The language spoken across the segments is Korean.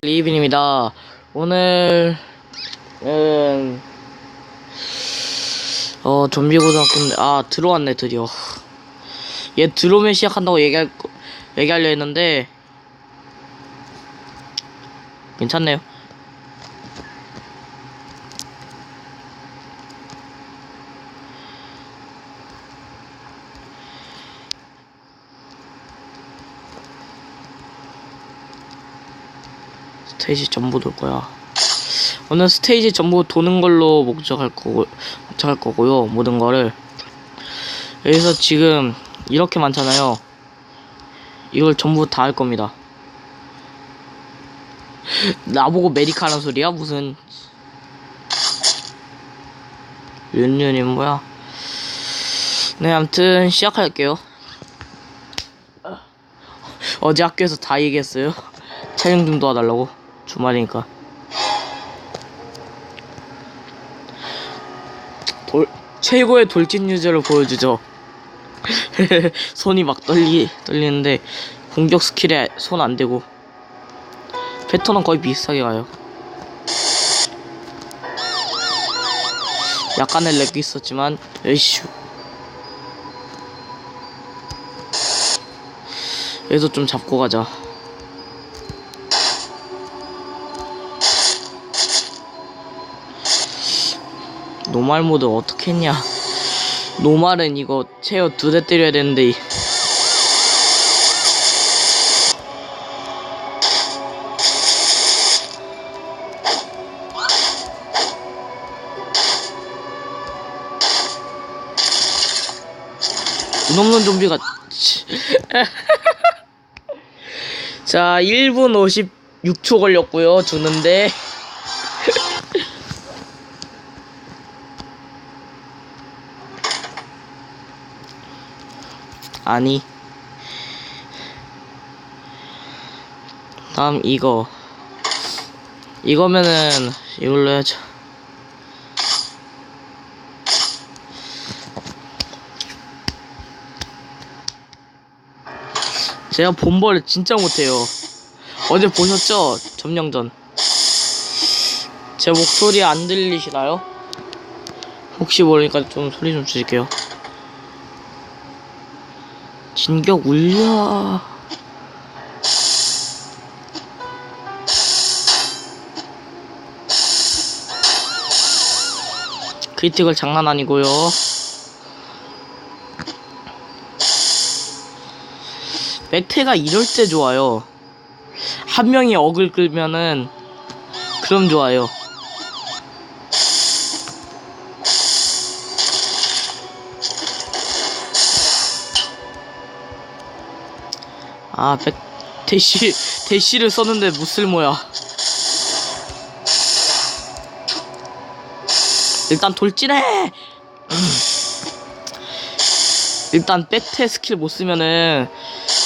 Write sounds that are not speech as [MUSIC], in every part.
리빈입니다. 오늘은 어 좀비 고등학교인데 아 들어왔네 드디어. 얘 들어오면 시작한다고 얘기할 거- 얘기하려 했는데 괜찮네요. 스테이지 전부 돌 거야. 오늘 스테이지 전부 도는 걸로 목적할 거고 목적할 거고요. 모든 거를 여기서 지금 이렇게 많잖아요. 이걸 전부 다 할 겁니다. [LAUGHS] 나보고 메디카라는 소리야? 무슨 윤윤이 뭐야? 네, 아무튼 시작할게요. 어제 학교에서 다 얘기했어요. [LAUGHS] 촬영 좀 도와달라고. 주말이니까. 돌, 최고의 돌진 유저를 보여주죠. [LAUGHS] 손이 막 떨리, 떨리는데, 공격 스킬에 손 안 대고. 패턴은 거의 비슷하게 가요. 약간의 렉이 있었지만, 에이슈. 여기서 좀 잡고 가자. 노말 모드 어떻게 했냐. 노말은 이거 체어 두 대 때려야 되는데. 없는 좀비가 치. [LAUGHS] 자 1분 56초 걸렸고요 주는데 아니. 다음 이거. 이거면은 이걸로 해야죠. 제가 본벌을 진짜 못해요. 어제 보셨죠? 점령전. 제 목소리 안 들리시나요? 혹시 모르니까 좀 소리 좀 줄일게요 진격 울려. 크리틱을 장난 아니고요. 맥테가 이럴 때 좋아요. 한 명이 억을 끌면은 그럼 좋아요. 아, 백 대시 대시를 썼는데 무쓸모야. 일단 돌진해. 일단 백태 스킬 못 쓰면은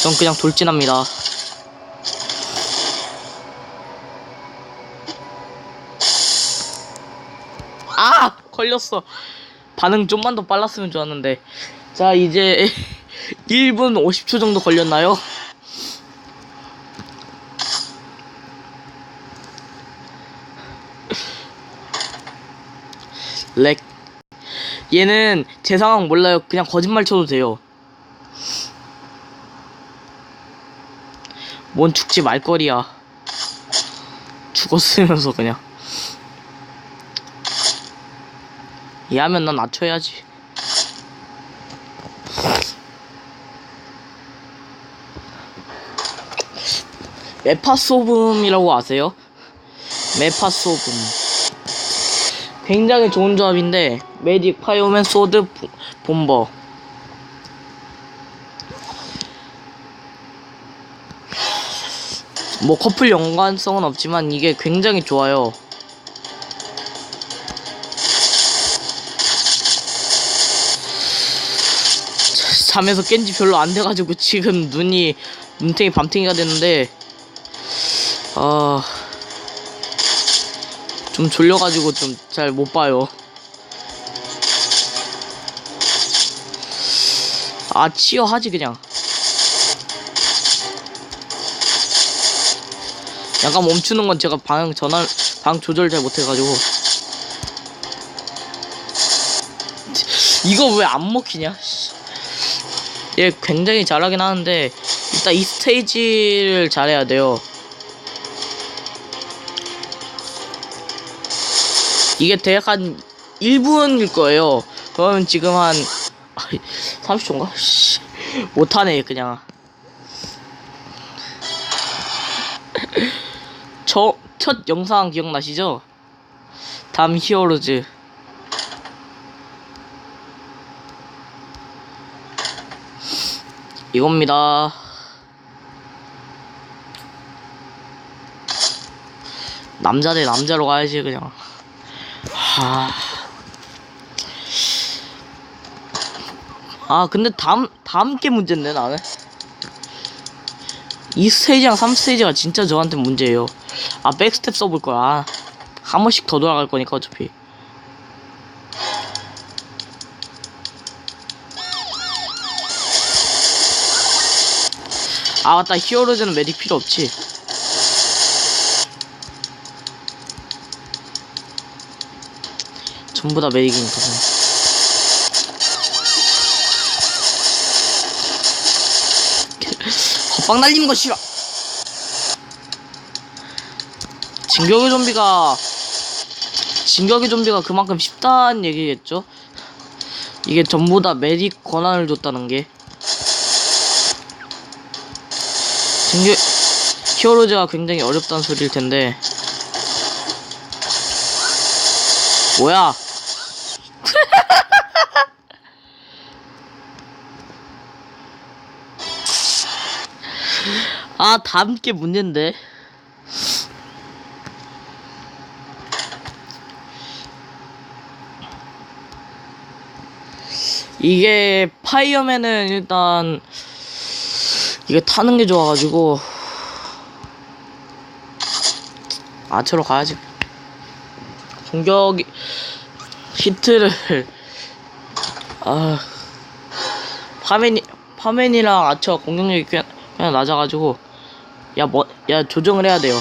전 그냥 돌진합니다. 아 걸렸어. 반응 좀만 더 빨랐으면 좋았는데. 자 이제 [LAUGHS] 1분 50초 정도 걸렸나요? [LAUGHS] 렉. 얘는 제 상황 몰라요. 그냥 거짓말 쳐도 돼요. 뭔 죽지 말거리야. 죽었으면서 그냥. 얘하면 난 낮춰야지. [LAUGHS] 메파소금이라고 아세요? 메파 소금. 굉장히 좋은 조합인데 메딕 파이오맨 소드 보- 본버. 뭐 커플 연관성은 없지만 이게 굉장히 좋아요. 잠에서 깬 지 별로 안 돼가지고 지금 눈이 눈탱이 밤탱이가 됐는데 아... 좀 졸려가지고 좀 잘 못 봐요. 아, 치어 하지, 그냥. 약간 멈추는 건 제가 방향 전환 방향 조절 잘 못해가지고 이거 왜 안 먹히냐? 씨. 얘 굉장히 잘하긴 하는데 일단 이 스테이지를 잘해야 돼요. 이게 대략 한 1분일 거예요. 그러면 지금 한 [LAUGHS] 30초인가? 못하네 그냥. [LAUGHS] 저 첫 영상 기억나시죠? 담 히어로즈. 이겁니다. 남자 대 남자로 가야지 그냥. 하. 아 근데 다음 다음 게 문제인데 나는. 이 스테이지랑 3 스테이지가 진짜 저한테 문제예요. 아 백스텝 써볼 거야. 아, 한 번씩 더 돌아갈 거니까 어차피. 아 맞다 히어로즈는 메딕 필요 없지. 전부 다. 그냥. [LAUGHS] 헛방 날리는 거 싫어. 진격의 좀비가 진격의 좀비가 그만큼 쉽다는 얘기겠죠? 이게 전부 다 메딕 권한을 줬다는 게 진격 히어로즈가 굉장히 어렵다는 소리일 텐데 뭐야? 아, 다음 게 문제인데. 이게 파이어맨은 일단 이게 타는 게 좋아가지고 아처로 가야지. 공격 히트를 아 파맨이 파맨이랑 아처 공격력이 그냥, 그냥 낮아가지고 야 뭐 야 조정을 해야 돼요.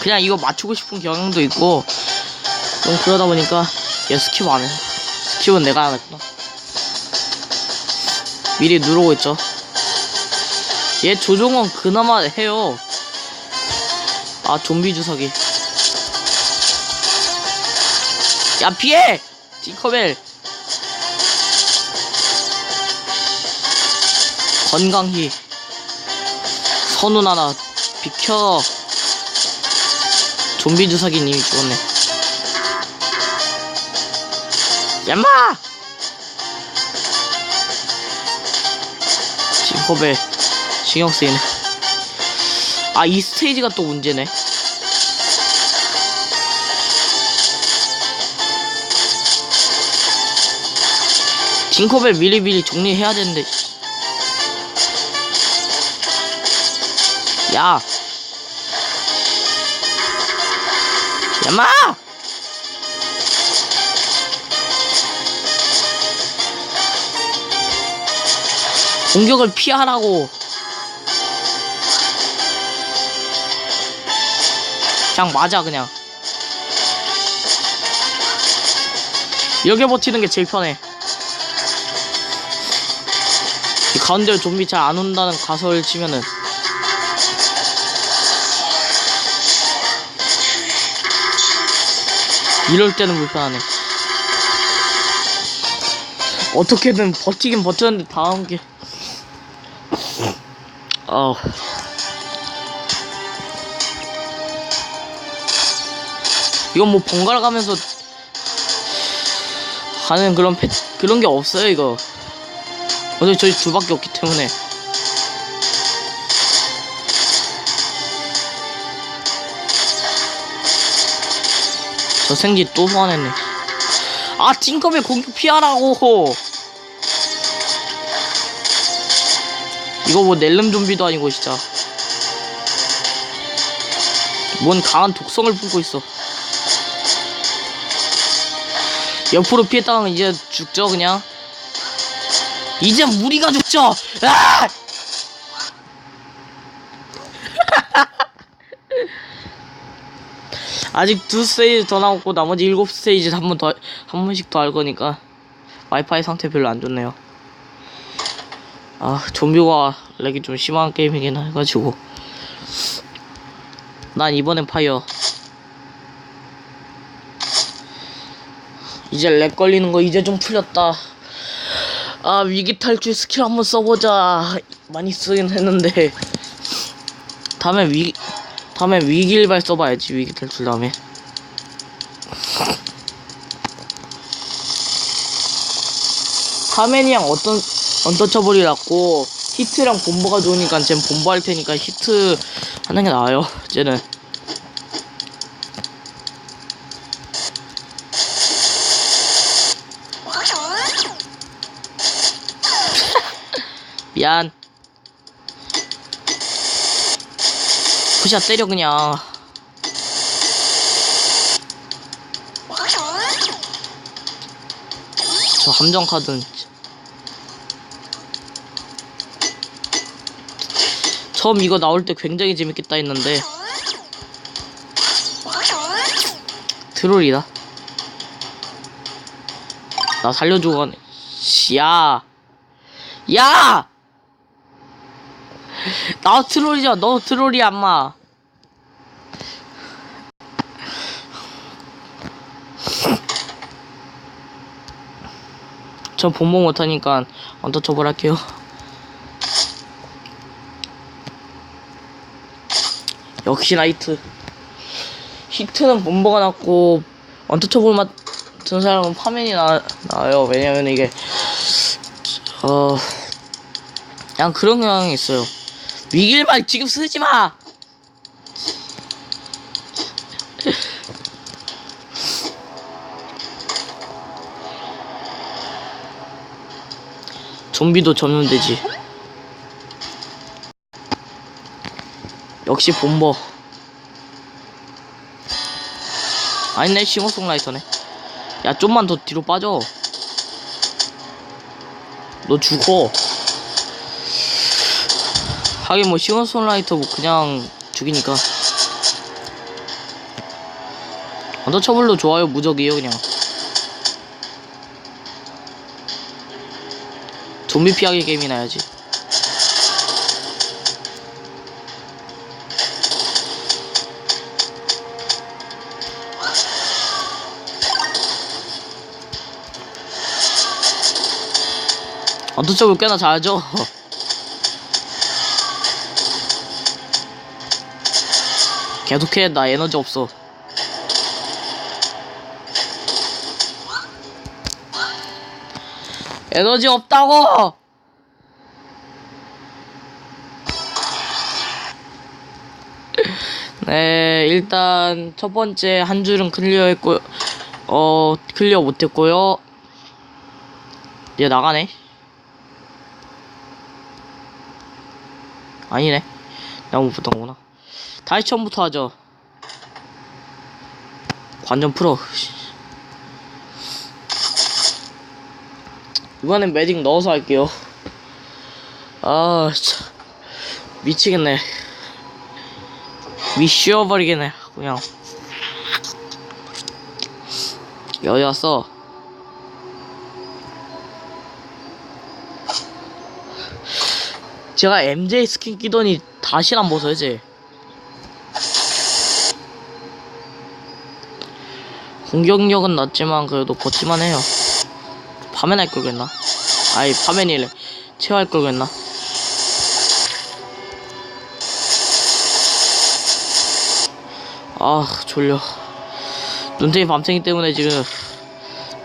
그냥 이거 맞추고 싶은 경향도 있고 좀 그러다 보니까 얘 스킵 안 해. 스킵은 내가 안 했구나. 미리 누르고 있죠. 얘 조종은 그나마 해요. 아 좀비 주사기. 야 피해! 팅커벨. 건강히. 선우 나나 비켜. 좀비 주사기는 이미 죽었네. 얌마! 팅커벨 신경 쓰이네. 아 이 스테이지가 또 문제네. 팅커벨 미리미리 정리해야 되는데. 야! 야마! 공격을 피하라고. 그냥 맞아 그냥. 이렇게 버티는 게 제일 편해. 이 가운데로 좀비 잘 안 온다는 가설을 치면은 이럴 때는 불편하네. 어떻게든 버티긴 버텼는데 다음 게 어. 이건 뭐 번갈아 가면서 하는 그런 패, 그런 게 없어요 이거. 어차피 저희 둘밖에 없기 때문에. 저 생기 또 소환했네. 아, 팅커벨 공격 피하라고! 이거 뭐 넬름 좀비도 아니고, 진짜. 뭔 강한 독성을 품고 있어. 옆으로 피했다가 이제 죽죠, 그냥. 이제 우리가 죽죠! 아! 아직 두 스테이지 더 남았고 나머지 일곱 스테이지 한 번 더 한 번씩 더 할 거니까 와이파이 상태 별로 안 좋네요. 아 좀비가 렉이 좀 심한 게임이긴 해가지고 난 이번엔 파이어 이제 렉 걸리는 거 이제 좀 풀렸다. 아 위기 탈출 스킬 한번 써보자 많이 쓰긴 했는데 다음에 위 다음에 위기일발 써봐야지 위기 탈출 다음에. 카멘이랑 어떤 언터처블이라고 히트랑 본보가 좋으니까 쟨 본보 할 테니까 히트 하는 게 나아요 쟤는 미안 푸샷 때려 그냥. 저 함정 카드는 처음 이거 나올 때 굉장히 재밌겠다 했는데. 트롤이다. 나 살려주고 가네. 야! 야! 나 트롤이야 너 트롤이야 엄마. 저 본보 못하니까 언더처벌 할게요. 역시 나이트. 히트는 본보가 낫고 언더처벌 맡은 사람은 파면이 나, 나아요. 왜냐면 이게 어 그냥 그런 경향이 있어요 위길말 지금 쓰지 마. 좀비도 전염되지. 역시 본버. 아니네 싱어송라이터네. 야 좀만 더 뒤로 빠져. 너 죽어 하긴 뭐 싱어송라이터 뭐 그냥 죽이니까. 언더처블도 좋아요. 무적이에요 그냥. 좀비 피하기 게임이나 해야지. 언더처블 꽤나 잘하죠 [LAUGHS] 계속해. 나 에너지 없어. 에너지 없다고! [LAUGHS] 네 일단 첫 번째 한 줄은 클리어 했고 어 클리어 못했고요. 얘 나가네. 아니네. 붙던 거구나 다시 처음부터 하죠. 관전 풀어. 이번엔 매딩 넣어서 할게요. 아, 참. 미치겠네. 미쉬어버리겠네, 그냥. 여기 왔어. 제가 MJ 스킨 끼더니 다시 안 벗어야지. 공격력은 낮지만 그래도 버티만 해요. 파면 할걸 그랬나? 아이 파면이래. 체화할 걸 그랬나? 아 졸려. 눈탱이 밤탱이 때문에 지금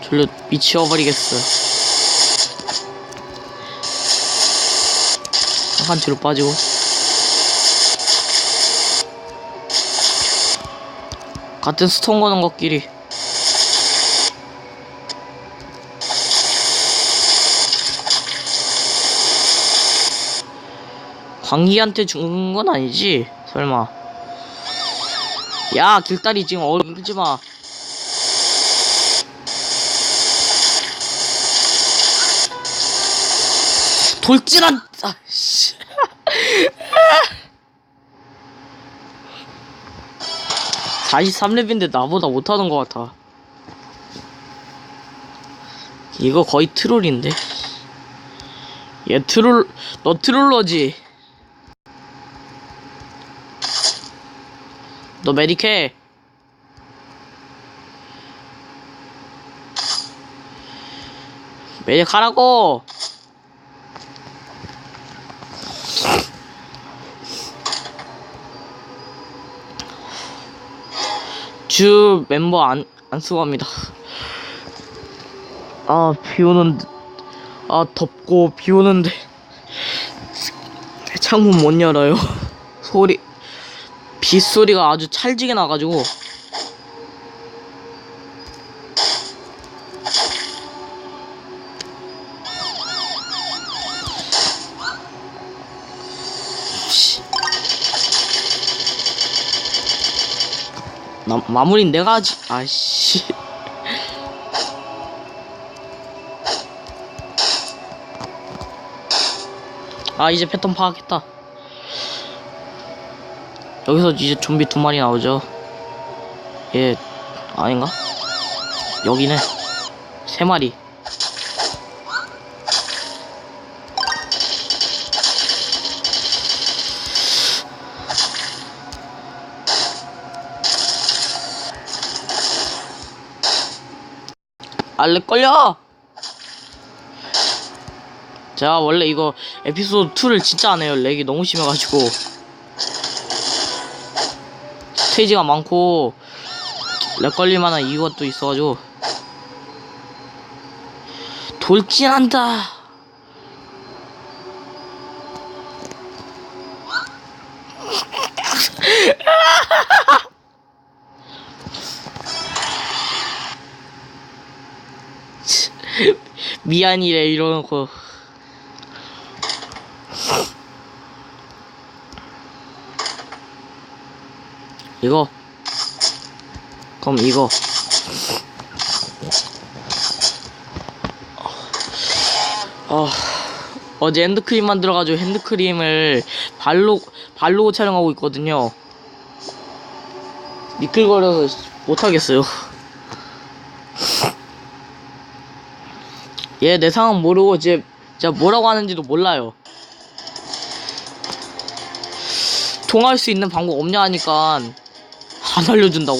졸려 미치어버리겠어. 한 뒤로 빠지고. 같은 스톤 거는 것끼리 광희한테 준 건 아니지? 설마. 야, 길다리 지금 어, 울지 마. 돌진한, 아, 씨. 43렙인데 나보다 못하는 것 같아. 이거 거의 트롤인데. 얘 트롤, 너 트롤러지? 너 메디케? 메디 가라고! 주 멤버 안, 안 쓰고 합니다. 아, 비 오는, 아, 덥고 비 오는데. 창문 못 열어요. 소리, 빗소리가 아주 찰지게 나가지고. 씨. 마, 마무리는 내가 하지. 아씨. [LAUGHS] 아 이제 패턴 파악했다. 여기서 이제 좀비 두 마리 나오죠. 얘 아닌가? 여기는 세 마리. 알렉 걸려! 제가 원래 이거 에피소드 2를 진짜 안 해요. 렉이 너무 심해가지고. 스테이지가 많고, 렉 걸릴만한 또 있어가지고. 돌진한다! [LAUGHS] 미안이래 이러놓고 이거? 그럼 이거. 어, 어제 핸드크림 만들어가지고 핸드크림을 발로 발로 촬영하고 있거든요. 미끌거려서 못하겠어요. 얘 내 상황 모르고 이제 제가 뭐라고 하는지도 몰라요. 통화할 수 있는 방법 없냐 하니까 안 알려준다고.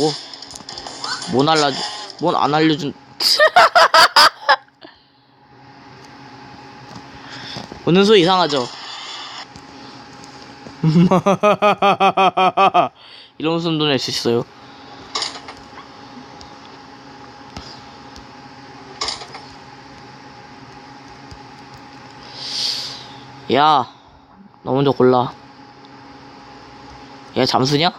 뭔 알려줘? 뭔안 알려준? [LAUGHS] 웃는 소리 이상하죠? [LAUGHS] 이런 웃음도 낼 수 있어요. 야, 너 먼저 골라. 얘 잠수냐?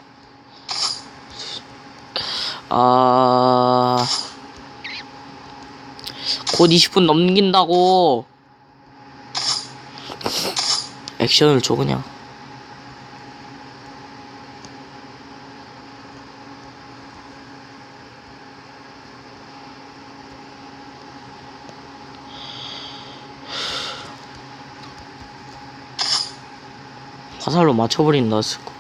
아, 곧 20분 넘긴다고. 액션을 줘 그냥. 화살로 맞춰버린다 스코.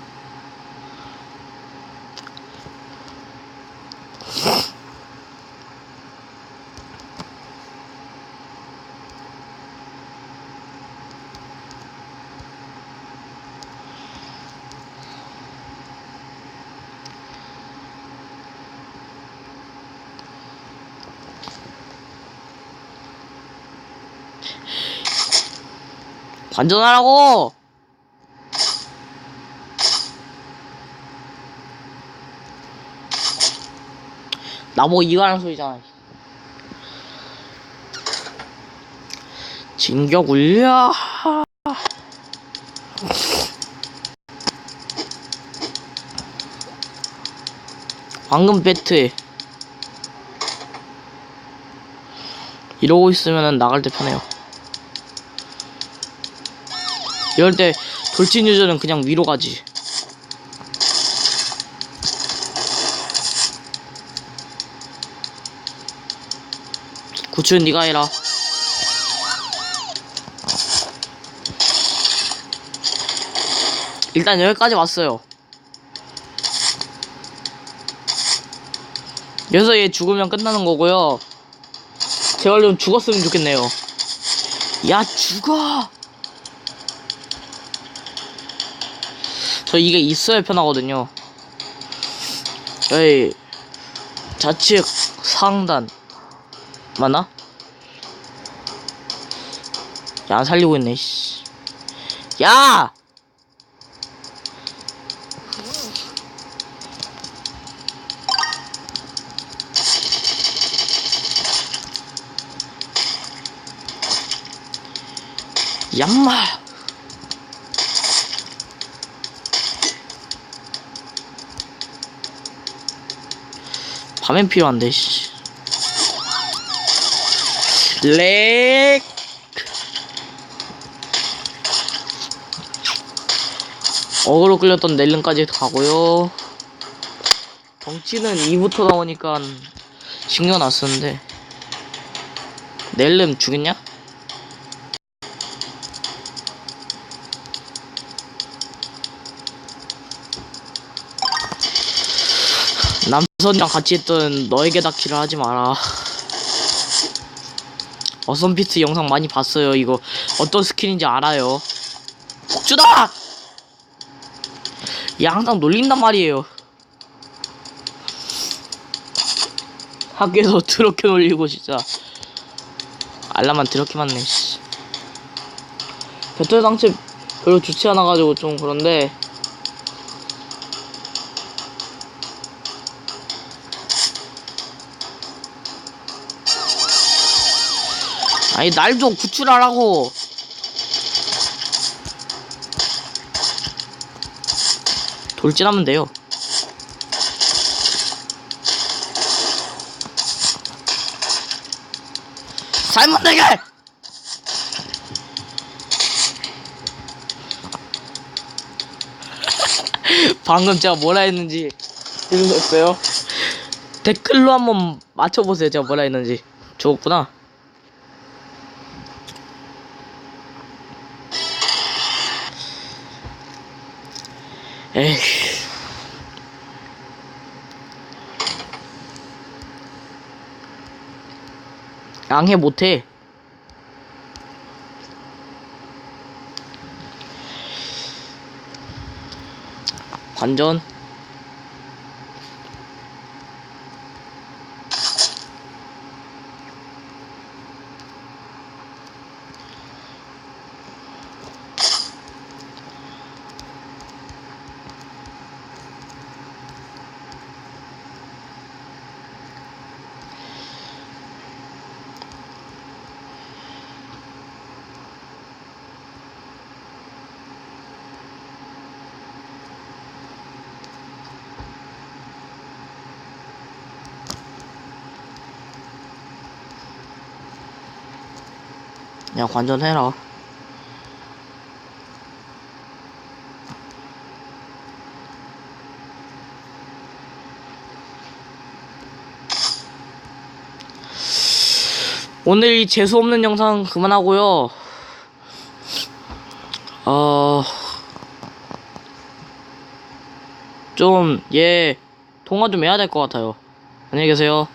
관전하라고! 나보고 이거 하는 소리잖아. 진격 울려. 방금 배트에 이러고 있으면 나갈 때 편해요. 이럴 때 돌진 유저는 그냥 위로 가지. 구추는 네가 해라. 일단 여기까지 왔어요. 여기서 얘 죽으면 끝나는 거고요. 제발 좀 죽었으면 좋겠네요. 야, 죽어! 저 이게 있어야 편하거든요. 여기, 좌측 상단. 맞나? 야, 안 살리고 있네, 씨. 야! 양마! 밤엔 필요한데, 씨. 렉! 어그로 끌렸던 넬름까지 가고요. 덩치는 2부터 나오니까 신경 안 쓰는데. 넬름 죽였냐? 남선이랑 같이 했던 너에게 닿기를 하지 마라. 어썸피트 영상 많이 봤어요. 이거 어떤 스킨인지 알아요. 복주다! 얘 항상 놀린단 말이에요. 학교에서 [LAUGHS] 드럽게 놀리고 진짜 알람만 드럽게 맞네. 씨. 배터리 상체 별로 좋지 않아가지고 좀 그런데 아니 날 좀 구출하라고. 돌진하면 돼요. 삶은 대결 [LAUGHS] 방금 제가 뭐라 했는지 들으셨어요? 댓글로 한번 맞춰보세요. 제가 뭐라 했는지. 좋았구나 에이. 양해 못해. 관전. 야 관전해라. 오늘 이 재수 없는 영상 그만하고요. 어, 좀, 얘, 통화 좀 해야 될 것 같아요. 안녕히 계세요.